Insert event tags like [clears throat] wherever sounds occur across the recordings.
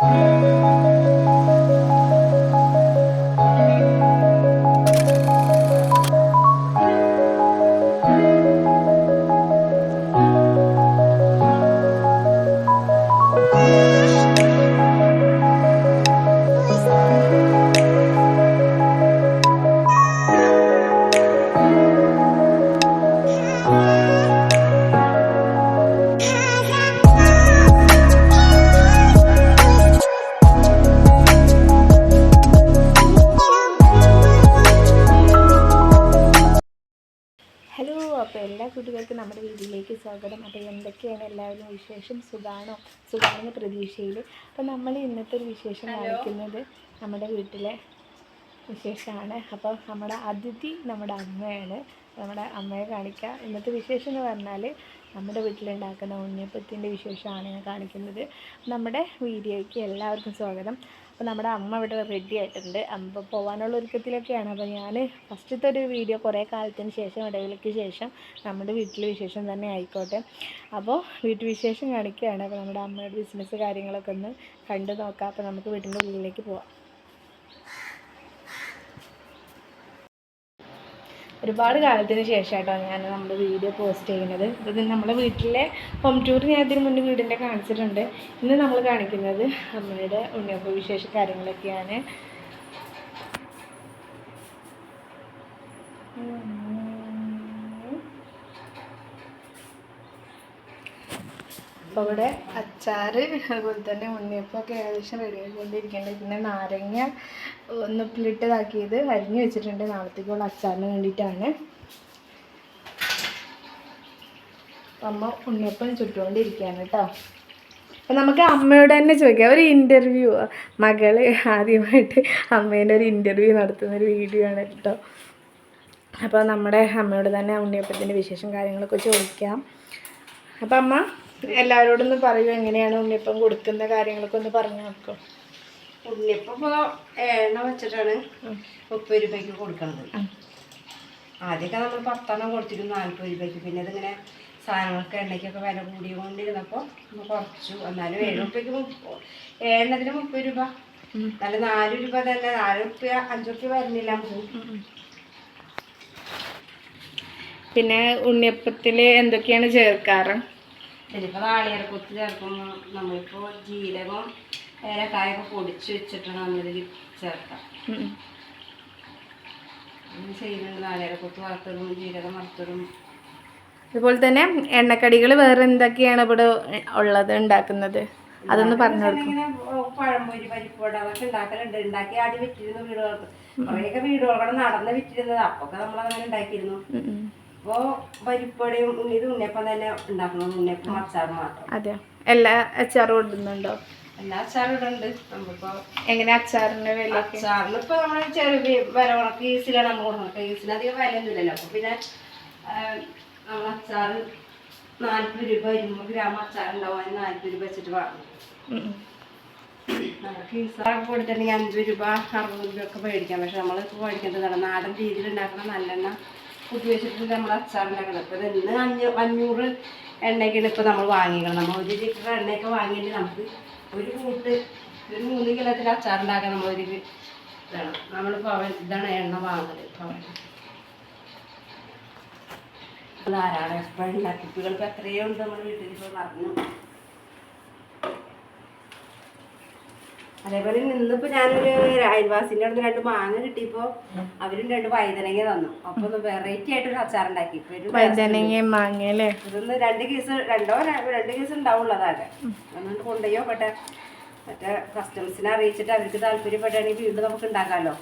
Thank you. സുഖാണോ സുഖാണെന്ന പ്രതീക്ഷയിൽ അപ്പോൾ നമ്മൾ ഇന്നത്തെ ഒരു വിശേഷം കാണിക്കുന്നത് നമ്മുടെ വീട്ടിലെ വിശേഷമാണ് അപ്പോൾ നമ്മുടെ അതിഥി നമ്മുടെ അമ്മയാണ്. നമ്മുടെ അമ്മയെ കാണിക്കുക ഇന്നത്തെ വിശേഷം എന്ന് പറഞ്ഞാൽ നമ്മുടെ വീട്ടിലുണ്ടാക്കുന്ന ഉണ്ണിയപ്പത്തിന്റെ വിശേഷമാണ് ഞാൻ കാണിക്കുന്നത്. നമ്മുടെ വീഡിയോയ്ക്ക് എല്ലാവർക്കും സ്വാഗതം. അപ്പോൾ നമ്മുടെ അമ്മ ഇവിടെ റെഡി ആയിട്ടുണ്ട്. അമ്മ പോകാനുള്ള ഒരുക്കത്തിലൊക്കെയാണ്. അപ്പോൾ ഞാൻ ഫസ്റ്റത്തെ ഒരു വീഡിയോ കുറേ കാലത്തിന് ശേഷം ഇടവേളയ്ക്ക് ശേഷം നമ്മുടെ വീട്ടിലെ വിശേഷം തന്നെ ആയിക്കോട്ടെ. അപ്പോൾ വീട്ടുവിശേഷം കാണിക്കുകയാണ്. അപ്പോൾ നമ്മുടെ അമ്മയുടെ ബിസിനസ് കാര്യങ്ങളൊക്കെ ഒന്ന് കണ്ടു നോക്കാം. അപ്പോൾ നമുക്ക് വീട്ടിന്റെ ഉള്ളിലേക്ക് പോവാം. ഒരുപാട് കാലത്തിന് ശേഷമായിട്ടോ ഞാൻ നമ്മുടെ വീഡിയോ പോസ്റ്റ് ചെയ്യുന്നത്. ഇത് നമ്മുടെ വീട്ടിലെ ഹോം ടൂർ ഞാൻ ഇതിന് മുന്നേ വീടിന്റെ കാണിച്ചിട്ടുണ്ട്. ഇന്ന് നമ്മൾ കാണിക്കുന്നത് അമ്മയുടെ ഉണ്ണിയപ്പ വിശേഷ കാര്യങ്ങളൊക്കെയാണ്. അപ്പോൾ ഇവിടെ അച്ചാറ് അതുപോലെ തന്നെ ഉണ്ണിയപ്പമൊക്കെ ഏകദേശം റെഡി ആയിക്കൊണ്ടിരിക്കുന്നുണ്ട്. പിന്നെ നാരങ്ങ ഒന്ന് ഉപ്പിലിട്ടതാക്കിയത് അരിഞ്ഞു വെച്ചിട്ടുണ്ട്. നാളത്തേക്കുള്ള അച്ചാറിന് വേണ്ടിയിട്ടാണ്. അമ്മ ഉണ്ണിയപ്പം ചുട്ടുകൊണ്ടിരിക്കുകയാണ് കേട്ടോ. അപ്പം നമുക്ക് അമ്മയോട് തന്നെ ചോദിക്കാം. ഒരു ഇന്റർവ്യൂ മകൾ ആദ്യമായിട്ട് അമ്മേന്റെ ഒരു ഇന്റർവ്യൂ നടത്തുന്ന ഒരു വീഡിയോ ആണ് കേട്ടോ. അപ്പോൾ നമ്മുടെ അമ്മയോട് തന്നെ ഉണ്ണിയപ്പത്തിന്റെ വിശേഷം കാര്യങ്ങളൊക്കെ ചോദിക്കാം. അപ്പം അമ്മ എല്ലാവരോടും ഒന്ന് പറയൂ എങ്ങനെയാണ് ഉണ്ണിയപ്പം കൊടുക്കുന്ന കാര്യങ്ങളൊക്കെ ഒന്ന് പറഞ്ഞു നോക്കും. ഉണ്ണിയപ്പം ഇപ്പോൾ എണ്ണ വെച്ചിട്ടാണ് മുപ്പത് രൂപയ്ക്ക് കൊടുക്കുന്നത് ആദ്യമൊക്കെ നമ്മൾ പത്തെണ്ണം കൊടുത്തിരുന്നു നാൽപ്പത് രൂപയ്ക്ക്. പിന്നെ ഇതിങ്ങനെ സാധനങ്ങൾക്ക് എണ്ണയ്ക്കൊക്കെ വില കൂടിക്കൊണ്ടിരുന്നപ്പോൾ നമ്മൾ കുറച്ചു. എന്നാലും ഏഴ് രൂപയ്ക്ക് എണ്ണത്തിന് മുപ്പത് രൂപ. നല്ല നാല് രൂപ തന്നെ. നാല് രൂപ അഞ്ച് രൂപ വരുന്നില്ല നമുക്ക്. പിന്നെ ഉണ്ണിയപ്പത്തിൽ എന്തൊക്കെയാണ് ചേർക്കാറ്? ഇതിലിപ്പോൾ നാളികേരക്കൊത്ത് ചേർക്കുമ്പോൾ നമ്മളിപ്പോൾ ജീരകം ഏലക്കായൊക്കെ പൊടിച്ച് വെച്ചിട്ടാണ് നമ്മളിതിൽ ചേർക്കാം. ചെയ്യുന്നുണ്ട് നാളികേരക്കൊത്ത് വറുത്തതും ജീരകം വറുത്തതും അതുപോലെ തന്നെ എണ്ണക്കടികൾ വേറെ എന്തൊക്കെയാണ് ഇവിടെ ഉള്ളത് ഉണ്ടാക്കുന്നത്? അതൊന്ന് പറഞ്ഞു കൊടുക്കും. പഴംപൊരി പരിപ്പോട അതൊക്കെ ഉണ്ടാക്കലുണ്ട്. ഉണ്ടാക്കി ആദ്യം വിറ്റിരുന്നു വീടുകൾക്ക്. കുറേയൊക്കെ വീടുകളൊക്കെ നടന്ന് വിറ്റിരുന്നത്. അപ്പൊക്കെ നമ്മളങ്ങനെ ഉണ്ടാക്കിയിരുന്നു. ഇപ്പോ പരിപ്പോടയും ഇത് ഉണ്ണിയപ്പം തന്നെ ഉണ്ടാക്കണം. ഉണ്ണിയപ്പം അച്ചാർ മാത്രം. അതെ എല്ലാ അച്ചാറും ഇടുന്നുണ്ടോ? എല്ലാ അച്ചാറും ഇടുന്നുണ്ട്. നമ്മളിപ്പോ എങ്ങനെ അച്ചാറിന്റെ വില അച്ചാറിന് ഇപ്പൊ നമ്മൾ ചെറിയ വില ഉണക്ക് ഈസിലാണ് നമ്മൾ കൊടുക്കുന്നത്. ഈസിന് അധികം വിലയൊന്നുമില്ലല്ലോ. അപ്പൊ പിന്നെ നമ്മൾ അച്ചാർ നാൽപ്പത് രൂപ ഇരുന്നൂറ് ഗ്രാം അച്ചാർ ഉണ്ടാവും. അതിന് രൂപ വെച്ചിട്ട് വാങ്ങും. നമുക്ക് ഈസാറൊക്കെ കൊടുത്തിട്ടുണ്ടെങ്കിൽ അഞ്ച് രൂപ അറുപത് രൂപ ഒക്കെ മേടിക്കാം. പക്ഷെ നമ്മൾ മേടിക്കേണ്ടതാണ് നാടൻ രീതിയിൽ ഉണ്ടാക്കുന്ന നല്ലെണ്ണ കുത്തി വെച്ചിട്ടുണ്ട് നമ്മൾ അച്ചാറിന്റെ ഉണ്ടാക്കണം ഇപ്പോൾ ഇന്ന് അഞ്ഞൂ അഞ്ഞൂറ് എണ്ണയ്ക്കാണ് ഇപ്പോൾ നമ്മൾ വാങ്ങിക്കണം നമ്മൾ ഒരു ലിറ്റർ എണ്ണയൊക്കെ വാങ്ങിയിട്ട് നമുക്ക് ഒരു കൂട്ട് ഒരു മൂന്ന് കിലോത്തിൽ നമ്മൾ ഒരു ഇതാണ് നമ്മളിപ്പോൾ അവൻ ഇതാണ് എണ്ണ വാങ്ങുന്നത് പവൻ ധാരാളം എപ്പോഴും ഉണ്ടാക്കിപ്പുകൾക്ക് എത്രയോ ഉണ്ട് നമ്മുടെ വീട്ടിൽ. ഇപ്പോൾ പറഞ്ഞു അതേപോലെ നിന്നിപ്പോ ഞാനൊരു അയൽവാസിന്റെ അടുത്ത് രണ്ട് മാങ്ങ കിട്ടിയപ്പോ അവരും രണ്ട് വൈതനങ്ങ തന്നു. അപ്പൊ ഒന്ന് വെറൈറ്റി ആയിട്ട് ഒരു അച്ചാർ ഉണ്ടാക്കി ഇതൊന്ന് രണ്ട് കേസ് രണ്ടോ രണ്ട് കേസ് ഉണ്ടാവുള്ളതാണ് അതുകൊണ്ട് കൊണ്ടുപോയോ പെട്ടെ മറ്റേ കസ്റ്റമേഴ്സിനെ അറിയിച്ചിട്ട് അവർക്ക് താല്പര്യപ്പെട്ടാണെങ്കിൽ വീണ്ടും നമുക്ക് ഉണ്ടാക്കാമല്ലോ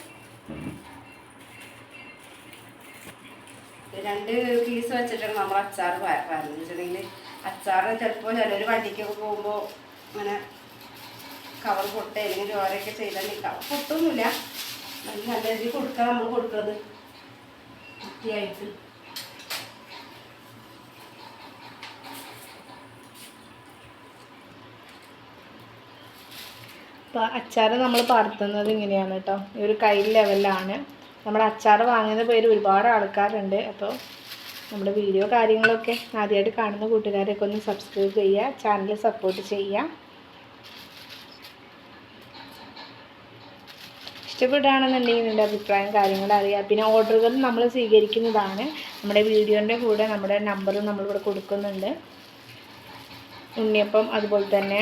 രണ്ട് പീസ് വെച്ചിട്ടാണ് നമ്മൾ അച്ചാർ വെച്ചിട്ടുണ്ടെങ്കിൽ അച്ചാർ ചിലപ്പോൾ ചിലർ വണ്ടിക്കൊക്കെ പോകുമ്പോൾ ഇങ്ങനെ കവർ പൊട്ട അല്ലെങ്കിൽ ചോരയൊക്കെ ചെയ്താൽ കവർ പൊട്ടൊന്നുമില്ല. നല്ല നല്ല രീതിയിൽ കൊടുക്കാം നമ്മൾ കൊടുക്കുന്നത് വൃത്തിയായിട്ട് അപ്പോൾ അച്ചാർ നമ്മൾ പറത്തുന്നത് ഇങ്ങനെയാണ് കേട്ടോ. ഈ ഒരു കൈ ലെവലിലാണ്. നമ്മുടെ അച്ചാർ വാങ്ങുന്ന പേര് ഒരുപാട് ആൾക്കാരുണ്ട്. അപ്പോൾ നമ്മുടെ വീഡിയോ കാര്യങ്ങളൊക്കെ ആദ്യമായിട്ട് കാണുന്ന കൂട്ടുകാരൊക്കെ ഒന്ന് സബ്സ്ക്രൈബ് ചെയ്യുക ചാനൽ സപ്പോർട്ട് ചെയ്യുക. ഇഷ്ടപ്പെടുകയാണെന്നുണ്ടെങ്കിൽ നിങ്ങളുടെ അഭിപ്രായം കാര്യങ്ങൾ അറിയാം. പിന്നെ ഓർഡറുകൾ നമ്മൾ സ്വീകരിക്കുന്നതാണ്. നമ്മുടെ വീഡിയോന്റെ കൂടെ നമ്മുടെ നമ്പറും നമ്മളിവിടെ കൊടുക്കുന്നുണ്ട്. ഉണ്ണിയപ്പം അതുപോലെ തന്നെ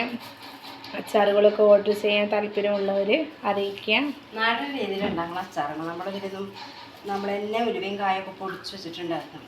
അച്ചാറുകളൊക്കെ ഓർഡർ ചെയ്യാൻ താല്പര്യമുള്ളവർ അറിയിക്കുക. നാടൻ രീതിയിൽ ഉണ്ടാക്കണം അച്ചാറുകൾ. ഇതിലൊന്നും നമ്മൾ തന്നെ ഉലുവയും കായൊക്കെ പൊടിച്ച് വെച്ചിട്ടുണ്ടാക്കണം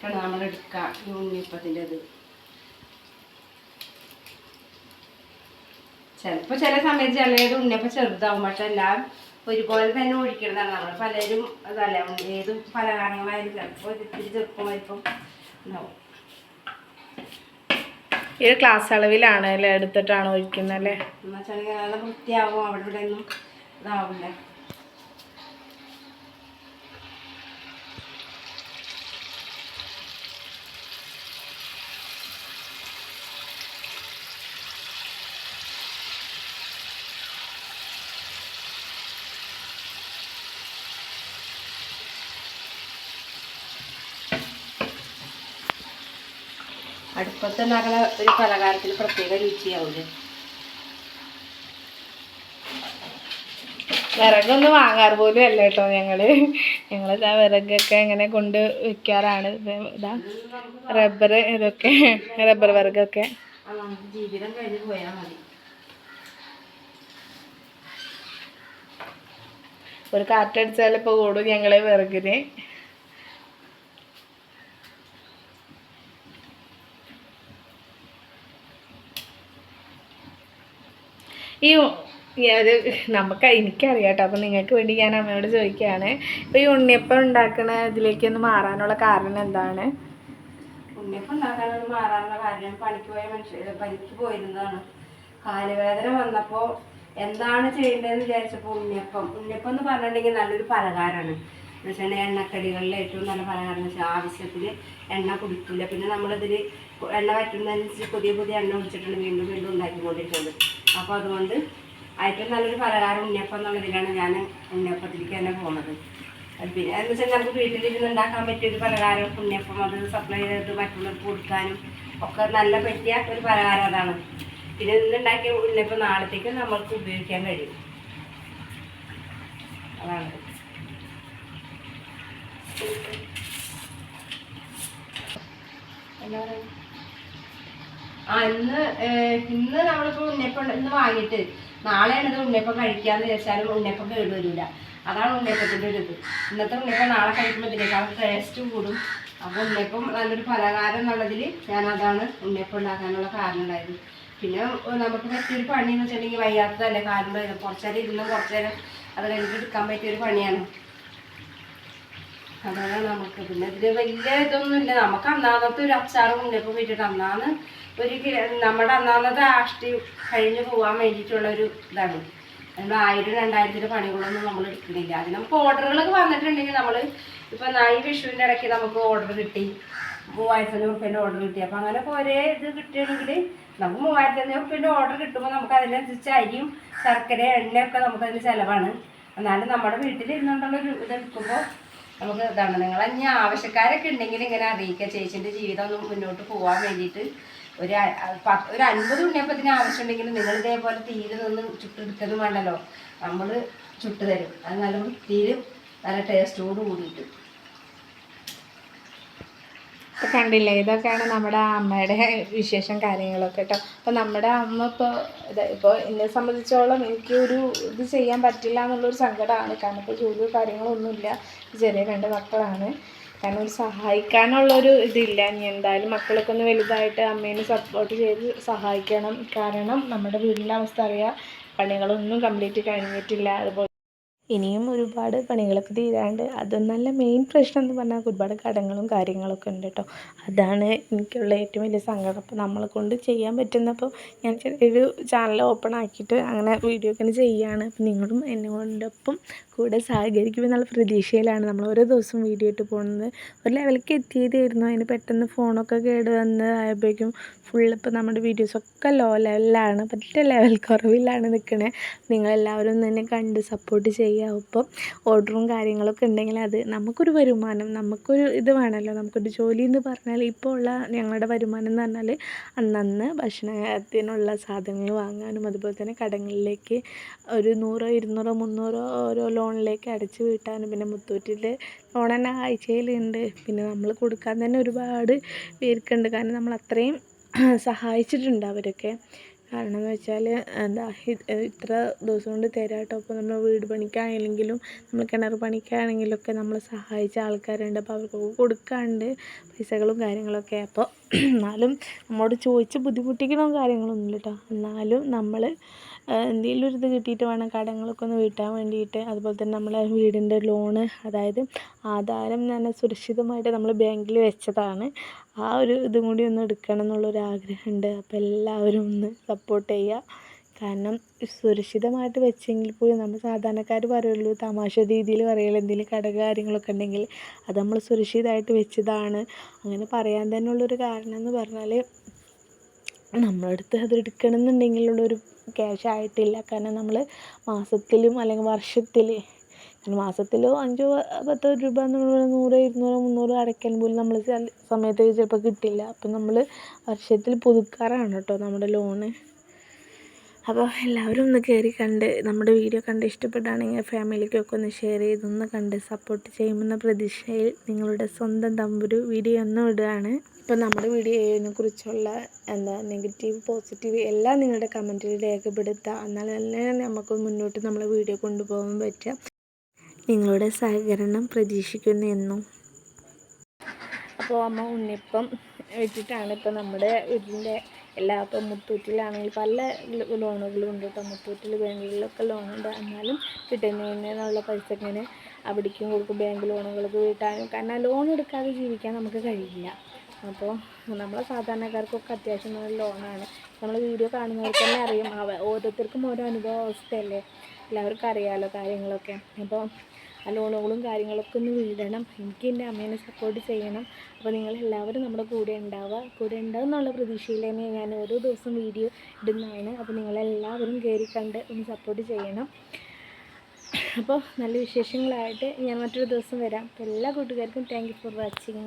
പോയി നമ്മൾ എടുക്കുക ഈ ഉണ്ണിയപ്പത്തിന്റെ ഇത് ചിലപ്പോൾ ചില സമയത്ത് ചിലത് ഉണ്ണിയപ്പം ചെറുതാവും. പക്ഷെ എല്ലാം ഒരുപോലെ തന്നെ ഒഴിക്കണതാണ്. നമ്മൾ പലരും അതല്ല ഏത് പലഹാരങ്ങളായാലും ചിലപ്പോൾ ഇത്തിരി ചെറുപ്പം വലിപ്പം ഉണ്ടാവും. ഒരു ക്ലാസ് അളവിലാണ് അല്ലേ എടുത്തിട്ടാണ് ഒഴിക്കുന്നത് അല്ലേ എന്നുവെച്ചാൽ നല്ല വൃത്തിയാവും. അവിടെ ഇവിടെ ഒന്നും ഇതാവില്ല. അടുപ്പത്ത് ഉണ്ടാക്കുന്ന ഒരു പലഹാരത്തിന് പ്രത്യേക രുചിയാവില്ലേ വിറകൊന്നും വാങ്ങാറ് പോലും അല്ല കേട്ടോ ഞങ്ങൾ. ഞങ്ങൾ ഇതാ വിറകൊക്കെ ഇങ്ങനെ കൊണ്ട് വെക്കാറാണ്. ഇതാ റബ്ബർ ഇതൊക്കെ റബ്ബർ വിറകൊക്കെ. ജീവിതം കഴിഞ്ഞ് പോയാൽ മതി. ഒരു കാറ്റടിച്ചാൽ ഇപ്പോൾ കൂടും ഞങ്ങൾ വിറകിന്. ഈ അത് നമുക്ക് എനിക്കറിയാം കേട്ടോ അപ്പം നിങ്ങൾക്ക് വേണ്ടി ഞാൻ അമ്മയോട് ചോദിക്കുകയാണ്. ഇപ്പോൾ ഈ ഉണ്ണിയപ്പം ഉണ്ടാക്കുന്ന ഇതിലേക്ക് ഒന്ന് മാറാനുള്ള കാരണം എന്താണ്? ഉണ്ണിയപ്പം ഉണ്ടാക്കാനുള്ള മാറാനുള്ള കാരണം പണിക്ക് പോയ മനുഷ്യ പണിക്ക് പോയിരുന്നതാണ്. കാലുവേദന വന്നപ്പോൾ എന്താണ് ചെയ്യേണ്ടതെന്ന് വിചാരിച്ചപ്പോൾ ഉണ്ണിയപ്പം ഉണ്ണിയപ്പം എന്ന് പറഞ്ഞിട്ടുണ്ടെങ്കിൽ നല്ലൊരു പലഹാരമാണ്. എന്ന് വെച്ചാൽ എണ്ണക്കടികളിൽ ഏറ്റവും നല്ല പലഹാരം വെച്ചാൽ ആവശ്യത്തിന് എണ്ണ കുടിക്കില്ല. പിന്നെ നമ്മളിതിൽ എണ്ണ വറ്റുന്നതനുസരിച്ച് പുതിയ പുതിയ എണ്ണ കുടിച്ചിട്ടുണ്ട്. വീണ്ടും വീണ്ടും ഉണ്ടാക്കിക്കൊണ്ടിരിക്കുന്നത് അപ്പോൾ അതുകൊണ്ട് ഏറ്റവും നല്ലൊരു പലഹാരം ഉണ്ണിയപ്പം എന്നുള്ളതിലാണ് ഞാൻ ഉണ്ണിയപ്പത്തിലേക്ക് തന്നെ പോകുന്നത് പിന്നെ എന്ന് വെച്ചാൽ നമുക്ക് വീട്ടിലിരുന്ന് ഉണ്ടാക്കാൻ പറ്റിയ ഒരു പലഹാരം ഉണ്ണിയപ്പം അത് സപ്ലൈ ചെയ്ത് മറ്റുള്ളവർക്ക് കൊടുക്കാനും ഒക്കെ നല്ല പറ്റിയ ഒരു പലഹാരം അതാണ്. പിന്നെ ഇന്നുണ്ടാക്കിയ ഉണ്ണിയപ്പം നാളത്തേക്ക് നമ്മൾക്ക് ഉപയോഗിക്കാൻ കഴിയും. അതാണ്. എന്താ പറയുക ആ ഇന്ന് ഇന്ന് നമ്മളിപ്പോൾ ഉണ്ണിയപ്പം ഇന്ന് വാങ്ങിയിട്ട് നാളെയാണ് ഇത് ഉണ്ണിയപ്പം കഴിക്കാന്ന് ഉണ്ണിയപ്പം കേട് വരില്ല അതാണ് ഉണ്ണിയപ്പത്തിന്റെ ഒരു ഇത്. ഇന്നത്തെ ഉണ്ണിയപ്പം നാളെ കഴിക്കുമ്പോൾ ഇതിനേക്കാൾ ടേസ്റ്റ് കൂടും. അപ്പോൾ ഉണ്ണിയപ്പം നല്ലൊരു പലഹാരം എന്നുള്ളതിൽ ഞാൻ അതാണ് ഉണ്ണിയപ്പം ഉണ്ടാക്കാനുള്ള കാരണം ഉണ്ടായത്. പിന്നെ നമുക്ക് പറ്റിയൊരു പണി എന്ന് വെച്ചിട്ടുണ്ടെങ്കിൽ വയ്യാത്തതല്ലേ കാരണം കുറച്ച് നേരം ഇരുന്നും കുറച്ച് നേരം അത് കഴിഞ്ഞിട്ട് എടുക്കാൻ പറ്റിയൊരു പണിയാണ്. അതാണ് നമുക്ക് പിന്നെ ഇതിൽ വലിയ ഇതൊന്നുമില്ല. നമുക്ക് അന്നാന്നത്തെ ഒരു അച്ചാറും ഉണ്ണിയപ്പം വെച്ചിട്ട് അന്നാന്ന് ഒരു നമ്മുടെ അന്നാന്നത്തെ ആഷ്ടി കഴിഞ്ഞു പോകാൻ വേണ്ടിയിട്ടുള്ള ഒരു ഇതാണ്. നമ്മൾ ആയിരം രണ്ടായിരത്തിന്റെ പണികളൊന്നും നമ്മൾ എടുക്കുന്നില്ല അത് നമുക്ക് ഓർഡറുകളൊക്കെ വന്നിട്ടുണ്ടെങ്കിൽ നമ്മൾ ഇപ്പൊ നായി വിഷുവിന്റെ ഇടയ്ക്ക് നമുക്ക് ഓർഡർ കിട്ടി. മൂവായിരത്തി അഞ്ഞൂറ് ഓർഡർ കിട്ടി. അപ്പം അങ്ങനെ ഒരേ ഇത് കിട്ടുകയാണെങ്കിൽ നമുക്ക് മൂവായിരത്തി അഞ്ഞൂറ് ഓർഡർ കിട്ടുമ്പോൾ നമുക്ക് അതിനനുസരിച്ച് അരിയും ശർക്കര എണ്ണയൊക്കെ നമുക്ക് അതിന് ചിലവാണ്. എന്നാലും നമ്മുടെ വീട്ടിൽ ഇരുന്നുകൊണ്ടുള്ള ഒരു ഇത് എടുക്കുമ്പോൾ നമുക്ക് ഇതാണ്. നിങ്ങൾ ഇനി ആവശ്യക്കാരൊക്കെ ഉണ്ടെങ്കിൽ ഇങ്ങനെ അറിയിക്കുക. ചേച്ചിന്റെ ജീവിതം ഒന്ന് മുന്നോട്ട് പോകാൻ വേണ്ടിയിട്ട്. ഒരു ഒരു അൻപത് ഉണ്ണിയപ്പത്തിന് ആവശ്യമുണ്ടെങ്കിൽ നിങ്ങൾ ഇതേപോലെ തീരെ നിന്ന് ചുട്ടെടുത്തതും വേണ്ടല്ലോ. നമ്മൾ ചുട്ട് തരും. അത് നല്ല വൃത്തിയിൽ നല്ല ടേസ്റ്റോട് കൂടിയിട്ട്. കണ്ടില്ലേ? ഇതൊക്കെയാണ് നമ്മുടെ അമ്മയുടെ വിശേഷം കാര്യങ്ങളൊക്കെ കേട്ടോ. അപ്പോൾ നമ്മുടെ അമ്മ ഇപ്പോൾ ഇപ്പോൾ എന്നെ സംബന്ധിച്ചോളം എനിക്ക് ഒരു ഇത് ചെയ്യാൻ പറ്റില്ല എന്നുള്ളൊരു സങ്കടമാണ്. കാരണം ഇപ്പോൾ ജോലിയോ കാര്യങ്ങളോ ഒന്നുമില്ല. ചെറിയ രണ്ട് മക്കളാണ്. കാരണം ഒരു സഹായിക്കാനുള്ളൊരു ഇതില്ല. ഇനി എന്തായാലും മക്കളൊക്കെ ഒന്ന് വലുതായിട്ട് അമ്മേനെ സപ്പോർട്ട് ചെയ്ത് സഹായിക്കണം. കാരണം നമ്മുടെ വീടിന്റെ അവസ്ഥ അറിയാം. പണികളൊന്നും കംപ്ലീറ്റ് കഴിഞ്ഞിട്ടില്ല. അതുപോലെ ഇനിയും ഒരുപാട് പണികളൊക്കെ തീരാണ്ട് അതൊന്നല്ല മെയിൻ പ്രശ്നം എന്ന് പറഞ്ഞാൽ ഒരുപാട് കടങ്ങളും കാര്യങ്ങളൊക്കെ ഉണ്ട് കേട്ടോ. അതാണ് എനിക്കുള്ള ഏറ്റവും വലിയ സങ്കടം. അപ്പോൾ നമ്മളെ കൊണ്ട് ചെയ്യാൻ പറ്റുന്നപ്പോൾ ഞാൻ ചെറിയൊരു ചാനൽ ഓപ്പൺ ആക്കിയിട്ട് അങ്ങനെ വീഡിയോ ഒക്കെ ചെയ്യുകയാണ് അപ്പം നിങ്ങളും എന്നെ കൊണ്ടൊപ്പം കൂടെ സഹകരിക്കുമെന്നുള്ള പ്രതീക്ഷയിലാണ് നമ്മൾ ഓരോ ദിവസവും വീഡിയോ ഇട്ട് പോകുന്നത്. ഒരു ലെവലിലേക്ക് എത്തിയതായിരുന്നു. അതിന് പെട്ടെന്ന് ഫോണൊക്കെ കേട് വന്ന് ആയപ്പോഴേക്കും ഫുൾ ഇപ്പോൾ നമ്മുടെ വീഡിയോസൊക്കെ ലോ ലെവലിലാണ് പറ്റ ലെവൽ കുറവിലാണ് നിൽക്കണേ. നിങ്ങളെല്ലാവരും തന്നെ കണ്ട് സപ്പോർട്ട് ചെയ്യുക ഒപ്പം ഓർഡറും കാര്യങ്ങളൊക്കെ ഉണ്ടെങ്കിൽ അത് നമുക്കൊരു വരുമാനം നമുക്കൊരു ഇത് വേണമല്ലോ. നമുക്കൊരു ജോലി എന്ന് പറഞ്ഞാൽ ഇപ്പോൾ ഉള്ള ഞങ്ങളുടെ വരുമാനം എന്ന് പറഞ്ഞാൽ അന്നന്ന് ഭക്ഷണത്തിനുള്ള സാധനങ്ങൾ വാങ്ങാനും അതുപോലെ തന്നെ കടങ്ങളിലേക്ക് ഒരു നൂറോ ഇരുന്നൂറോ മുന്നൂറോ ഓരോ ലോണിലേക്ക് അടച്ച് വീട്ടാനും പിന്നെ മുത്തൂറ്റിൽ ലോൺ തന്നെ ആഴ്ചയിലുണ്ട് പിന്നെ നമ്മൾ കൊടുക്കാൻ തന്നെ ഒരുപാട് പേർക്കുണ്ട്. കാരണം നമ്മൾ അത്രയും സഹായിച്ചിട്ടുണ്ട് അവരൊക്കെ. കാരണം എന്ന് വെച്ചാൽ എന്താ ഇത്ര ദിവസം കൊണ്ട് തരാം കേട്ടോ അപ്പോൾ നമ്മൾ വീട് പണിക്കാണെങ്കിലും നമ്മൾ കിണർ പണിക്കാണെങ്കിലും ഒക്കെ നമ്മൾ സഹായിച്ച ആൾക്കാരുണ്ട്. അപ്പോൾ അവർക്കൊക്കെ കൊടുക്കാണ്ട് പൈസകളും കാര്യങ്ങളൊക്കെ. അപ്പോൾ [clears throat] എന്നാലും നമ്മോട് ചോദിച്ച് ബുദ്ധിമുട്ടിക്കണോ കാര്യങ്ങളൊന്നുമില്ല കേട്ടോ എന്നാലും നമ്മൾ എന്തെങ്കിലും ഒരു ഇത് കിട്ടിയിട്ട് വേണം കടങ്ങളൊക്കെ ഒന്ന് വീട്ടാൻ വേണ്ടിയിട്ട്. അതുപോലെ തന്നെ നമ്മളെ വീടിന്റെ ലോണ് അതായത് ആധാരം തന്നെ സുരക്ഷിതമായിട്ട് നമ്മൾ ബാങ്കിൽ വെച്ചതാണ്. ആ ഒരു ഇതും കൂടി ഒന്ന് എടുക്കണം എന്നുള്ളൊരു ആഗ്രഹമുണ്ട് അപ്പോൾ എല്ലാവരും ഒന്ന് സപ്പോർട്ട് ചെയ്യുക. കാരണം സുരക്ഷിതമായിട്ട് വെച്ചെങ്കിൽ പോലും നമ്മൾ സാധാരണക്കാർ പറയുള്ളൂ തമാശ രീതിയിൽ പറയുള്ളൂ എന്തെങ്കിലും കട കാര്യങ്ങളൊക്കെ ഉണ്ടെങ്കിൽ അത് നമ്മൾ സുരക്ഷിതമായിട്ട് വെച്ചതാണ്. അങ്ങനെ പറയാൻ തന്നെ ഉള്ളൊരു കാരണം എന്ന് പറഞ്ഞാൽ നമ്മളടുത്ത് അത് എടുക്കണം എന്നുണ്ടെങ്കിലുള്ളൊരു ക്യാഷ് ആയിട്ടില്ല. കാരണം നമ്മൾ മാസത്തിലും അല്ലെങ്കിൽ വർഷത്തിൽ മാസത്തിലോ അഞ്ചോ പത്തോ രൂപ നമ്മൾ നൂറ് ഇരുന്നൂറ് മുന്നൂറ് അടയ്ക്കാൻ പോലും നമ്മൾ ചില സമയത്ത് ചിലപ്പോൾ കിട്ടില്ല. അപ്പം നമ്മൾ വർഷത്തിൽ പുതുക്കാറാണ് കേട്ടോ നമ്മുടെ ലോണ് അപ്പോൾ എല്ലാവരും ഒന്ന് കയറി കണ്ട് നമ്മുടെ വീഡിയോ കണ്ട് ഇഷ്ടപ്പെടുകയാണെങ്കിൽ ഫാമിലിക്കൊക്കെ ഒന്ന് ഷെയർ ചെയ്തൊന്ന് കണ്ട് സപ്പോർട്ട് ചെയ്യുമെന്ന പ്രതീക്ഷയിൽ നിങ്ങളുടെ സ്വന്തം തമ്പുരു വീഡിയോ ഒന്നും ഇടുകയാണ്. ഇപ്പോൾ നമ്മുടെ വീഡിയോയെ കുറിച്ചുള്ള എന്താ നെഗറ്റീവ് പോസിറ്റീവ് എല്ലാം നിങ്ങളുടെ കമന്റിൽ രേഖപ്പെടുത്തുക. തന്നെ നമുക്ക് മുന്നോട്ട് നമ്മളെ വീഡിയോ കൊണ്ടുപോകാൻ പറ്റുക. നിങ്ങളുടെ സഹകരണം പ്രതീക്ഷിക്കുന്നു എന്നും. അപ്പോൾ അമ്മ ഉണ്ണിപ്പം വെച്ചിട്ടാണ് ഇപ്പോൾ നമ്മുടെ വീട്ടിന്റെ എല്ലാ ഇപ്പം മുത്തൂറ്റിലാണെങ്കിൽ പല ലോണുകളും ഉണ്ട് കേട്ടോ. മുത്തൂറ്റിൽ ബാങ്കുകളിലൊക്കെ ലോണുണ്ട് എന്നാലും കിട്ടുന്നതിനുള്ള പൈസ ഇങ്ങനെ അവിടേക്കും കൊടുക്കും ബാങ്ക് ലോണുകൾക്ക് വീട്ടാനും കാരണം ലോൺ എടുക്കാതെ ജീവിക്കാൻ നമുക്ക് കഴിയില്ല. അപ്പോൾ നമ്മളെ സാധാരണക്കാർക്കൊക്കെ അത്യാവശ്യം നല്ല ലോണാണ് നമ്മൾ വീഡിയോ കാണുന്നവർക്ക് തന്നെ അറിയും. അവ ഓരോരുത്തർക്കും ഓരോ അനുഭവ അവസ്ഥയല്ലേ? എല്ലാവർക്കും അറിയാമല്ലോ കാര്യങ്ങളൊക്കെ. അപ്പോൾ ആ ലോണുകളും കാര്യങ്ങളൊക്കെ ഒന്ന് വീടണം. എനിക്ക് എന്റെ അമ്മേനെ സപ്പോർട്ട് ചെയ്യണം. അപ്പോൾ നിങ്ങളെല്ലാവരും നമ്മുടെ കൂടെ ഉണ്ടാവുക. കൂടെ ഉണ്ടാവും എന്നുള്ള പ്രതീക്ഷയിൽ തന്നെ ഞാൻ ഓരോ ദിവസം വീഡിയോ ഇടുന്നതാണ്. അപ്പോൾ നിങ്ങളെല്ലാവരും കയറി കണ്ട് ഒന്ന് സപ്പോർട്ട് ചെയ്യണം. അപ്പോൾ നല്ല വിശേഷങ്ങളായിട്ട് ഞാൻ മറ്റൊരു ദിവസം വരാം. അപ്പോൾ എല്ലാ കൂട്ടുകാർക്കും താങ്ക് ഫോർ വാച്ചിങ്